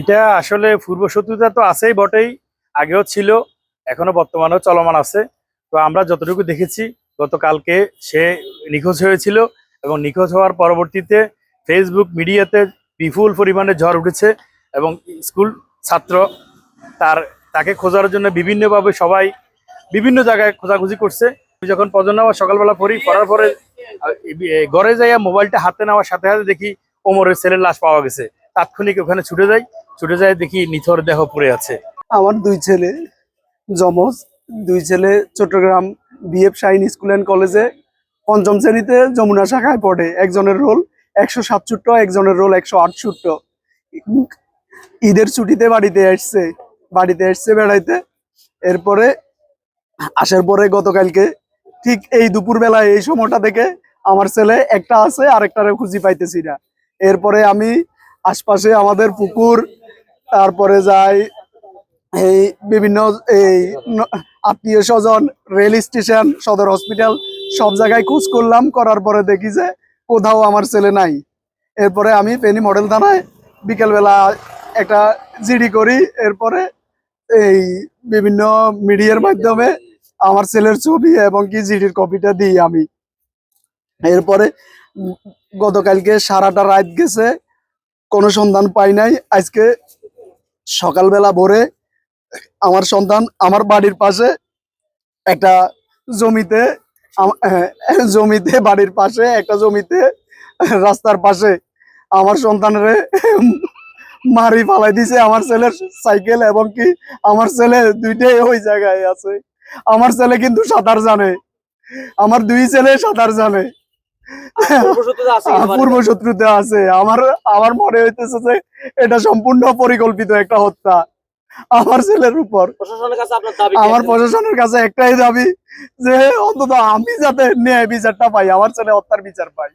এটা আসলে পূর্বশত্রুতা তো আছেই বটেই, আগেও ছিল, এখনও বর্তমানেও চলমান আছে। তো আমরা যতটুকু দেখেছি, গতকালকে সে নিখোঁজ হয়েছিল এবং নিখোঁজ হওয়ার পরবর্তীতে ফেসবুক মিডিয়াতে বিপুল পরিমাণে ঝড় উঠেছে এবং স্কুল ছাত্র তার, তাকে খোঁজার জন্য বিভিন্নভাবে সবাই বিভিন্ন জায়গায় খোঁজাখুঁজি করছে। যখন প্রজন্ম আবার সকালবেলা পড়ি, পড়ার পরে ঘরে যাইয়া মোবাইলটা হাতে নেওয়ার সাথে সাথে দেখি ওমরের ছেলের লাশ পাওয়া গেছে। তাৎক্ষণিক ওখানে ছুটে যাই ছুটে যায় দেখি নিথর দেহ পড়ে আছে। আমার দুই ছেলে, যমজ। দুই ছেলে Chattogram BF Shaheen school and কলেজে পঞ্চম শ্রেণীতে যমুনা শাখায় পড়ে। একজনের রোল একশো সাতষট্ট, একজনের রোল একশো আটষট্ট। ঈদের ছুটিতে বাড়িতে আসছে বাড়িতে আসছে বেড়াইতে। এরপরে আসার পরে গতকালকে ঠিক এই দুপুর বেলায় এই সময়টা থেকে আমার ছেলে একটা আছে, আরেকটারে খুঁজি পাইতেছি না। এরপরে আমি আশপাশে আমাদের পুকুর তারপরে যাই এই বিভিন্ন এই আত্মীয় স্বজন রেল স্টেশন সদর হসপিটাল সব জায়গায় খোঁজ করলাম, করার পরে দেখি যে কোথাও আমার ছেলে নাই। এরপরে আমি পেনি মডেল থানায় বিকেলবেলা একটা জিডি করি, এরপরে এই বিভিন্ন মিডিয়ার মাধ্যমে আমার ছেলের ছবি এবং কি জিডির কপিটা দিই আমি। এরপরে গতকালকে সারাটা রাত গেছে, কোনো সন্ধান পাই নাই। আজকে সকালবেলা ভোরে আমার সন্তান আমার বাড়ির পাশে একটা জমিতে, আম- জমিতে, বাড়ির পাশে একটা জমিতে, রাস্তার পাশে আমার সন্তানের মারি ফালাই দিছে আমার ছেলের সাইকেল এবং কি আমার ছেলে দুইটাই ওই জায়গায় আছে। আমার ছেলে কিন্তু সাঁতার জানে। আমার দুই ছেলে সাঁতার জানে। পূর্ব শত্রুতা আছে। আমার আমার মনে হইতেছে যে এটা সম্পূর্ণ পরিকল্পিত একটা হত্যা আমার ছেলের উপর। আমার প্রশাসনের কাছে একটাই দাবি যে অন্তত আমি যাতে ন্যায় বিচারটা পাই আমার ছেলে হত্যার বিচার পাই।